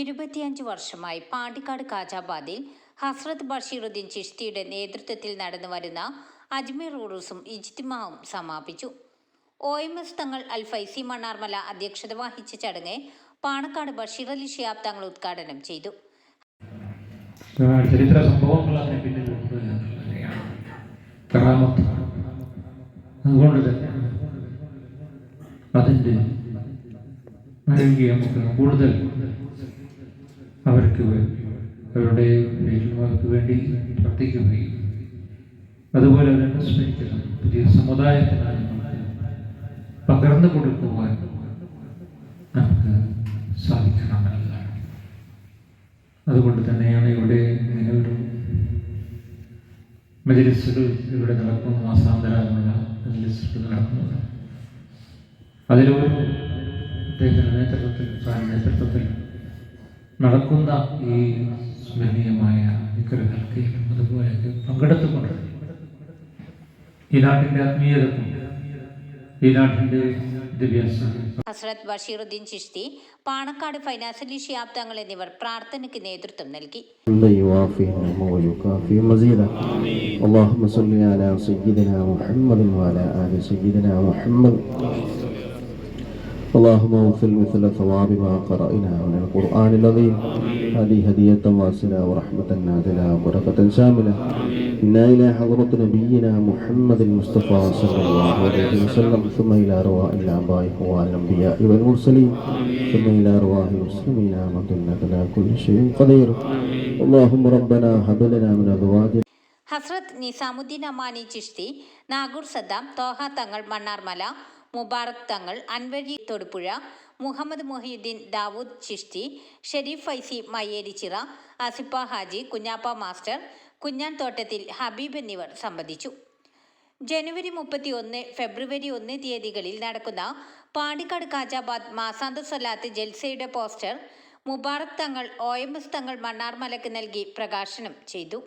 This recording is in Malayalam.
ഇരുപത്തിയഞ്ച് വർഷമായി പാണ്ടിക്കാട് കാജാബാദിൽ ഹസ്രത് ബഷീറുദ്ദീൻ ചിഷ്തിയുടെ നേതൃത്വത്തിൽ നടന്നു വരുന്ന അജ്മീർ ഉറൂസും ഇജ്തിമാവും സമാപിച്ചു. ഒ എം എസ് തങ്ങൾ അൽ ഫൈസി മണ്ണാർമല അധ്യക്ഷത വഹിച്ച ചടങ്ങ് പാണക്കാട് ബഷീർ അലി ഷിയാബ് തങ്ങൾ ഉദ്ഘാടനം ചെയ്തു. അതിന്റെ കൂടുതൽ അവർക്ക് അവരുടെ പേരിൽ അവർക്ക് വേണ്ടി പ്രവർത്തിക്കുകയും അതുപോലെ അവരെ അനുസ്മരിക്കുന്ന പുതിയ സമുദായത്തിനായി നമുക്ക് പകർന്നു കൊടുക്കുവാൻ നമുക്ക് സാധിക്കണം എന്നുള്ളതാണ് അതുകൊണ്ട് തന്നെയാണ് ഇവിടെ ഇങ്ങനെ ഒരു മജലിസുകൾ ഇവിടെ നടക്കുന്നു. മാസാന്തരമുള്ള മജലിസുകൾ നടക്കുന്നത്. അതിലൊരു അദ്ദേഹത്തിന്റെ നേതൃത്വത്തിൽ നേതൃത്വത്തിൽ നടക്കുന്ന ഈ സ്മരണീയമായ വിഗ്രഹങ്ങൾക്കും അതുപോലെയൊക്കെ പങ്കെടുത്തുകൊണ്ട് ഈ നാട്ടിൻ്റെ ആത്മീയതക്കും ഈ നാട്ടിൻ്റെ വിദ്യാഭ്യാസത്തിനും ഹസ്രത്ത് ബഷീറുദ്ദീൻ ചിഷ്തി പാണക്കാട് ഫൈനാസ് അലി ഷിയാബ് തങ്ങൾ എന്നിവർ പ്രാർത്ഥനയ്ക്ക് നേതൃത്വം നൽകി حمدا يوافي نعمه ويكافي مزيدا اللهم صل على سيدنا محمد وعلى آل سيدنا محمد اللهم اغفر مثل ثواب ما قرأنا من القرآن العظيم هذه هدية واصلة ورحمة نازلة وبركة شاملة إنا إلى حضرة نبينا محمد المصطفى صلى الله عليه وسلم ثم إلى أرواح الآباء والأنبياء والمرسلين ثم إلى أرواح المسلمين آمنت إنك على كل شيء قدير اللهم ربنا هب لنا من أزواجنا ഹസ്രത്ത് നിസാമുദ്ദീൻ അമാനി ചിഷ്തി നാഗൂർ സദ്ദാം തോഹ തങ്ങൾ മണ്ണാർമല മുബാറക് തങ്ങൾ അൻവരി തൊടുപുഴ മുഹമ്മദ് മൊഹീദ്ദീൻ ദാവൂദ് ചിഷ്തി ഷെരീഫ് ഫൈസി മയ്യേരിച്ചിറ അസിപ്പ ഹാജി കുഞ്ഞാപ്പ മാസ്റ്റർ കുഞ്ഞാൻ തോട്ടത്തിൽ ഹബീബ് എന്നിവർ സംബന്ധിച്ചു. ജനുവരി മുപ്പത്തി ഒന്ന് ഫെബ്രുവരി ഒന്ന് തീയതികളിൽ നടക്കുന്ന പാണ്ടിക്കാട് കാജാബാദ് മാസാന്ത സ്വലാത്ത് ജൽസയുടെ poster Mubarak Thangal O M S തങ്ങൾ മണ്ണാർമലക്ക് നൽകി പ്രകാശനം ചെയ്തു.